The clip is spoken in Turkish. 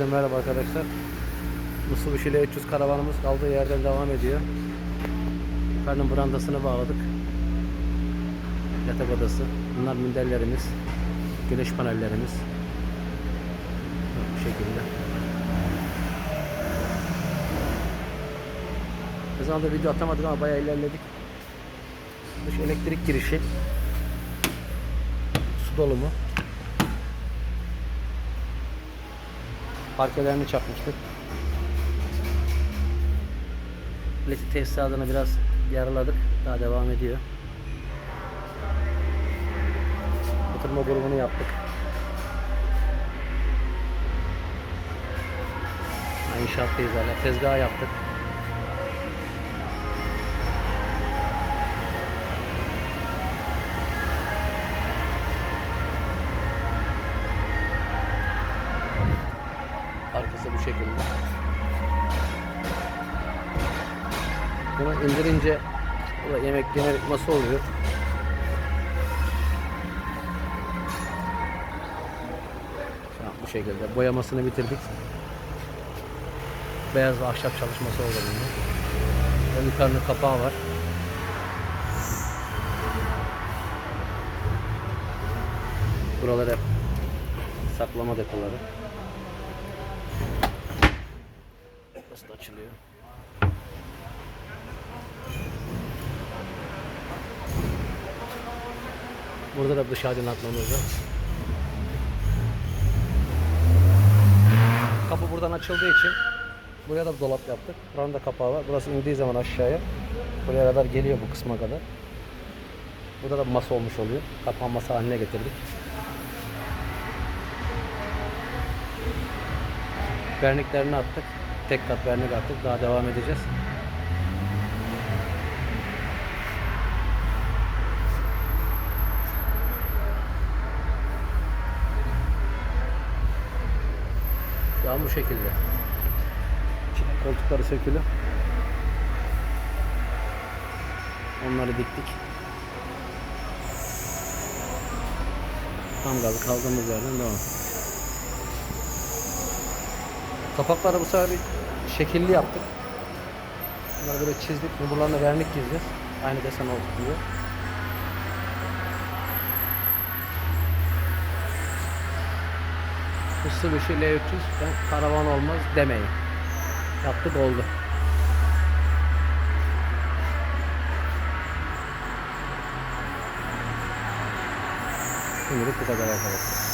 Merhaba arkadaşlar. Mitsubishi L300 karavanımız kaldığı yerden devam ediyor. Yukarının brandasını bağladık. Yatak odası. Bunlar minderlerimiz. Güneş panellerimiz. Bu şekilde. Ne zamandır video atamadık ama bayağı ilerledik. Dış elektrik girişi. Su dolumu. Parkelerini çakmıştık. Elektrik tesisatını biraz yaraladık. Daha devam ediyor. Oturma grubunu yaptık. Ha, İnşaattayız hala. Tezgah yaptık. Arkası bu şekilde. Bunu indirince burada yemek yemek masa oluyor. Bu şekilde boyamasını bitirdik. Beyaz ve ahşap çalışması oldu bunda. Ve yukarının kapağı var. Buralar hep saklama depoları. Nasıl açılıyor? Burada da dış aydınlatmamız var. Kapı buradan açıldığı için buraya da dolap yaptık. Buranın da kapağı var. Burası indiği zaman aşağıya buraya kadar geliyor bu kısma kadar. Burada da masa olmuş oluyor. Kapanması haline getirdik. Verniklerini attık. Tek kat vernik attık. Daha devam edeceğiz. Şu bu şekilde. Koltukları sökülü. Onları diktik. Tam gaz kaldığımız yerden devam. Kapakları bu sefer şekilli yaptık. Bunları böyle çizdik. Buralarına vernik gireceğiz. Aynı desen oldu diye. Mitsubishi L300 ben karavan olmaz demeyin. Yaptık oldu. Şimdilik bu kadar arkadaşlar.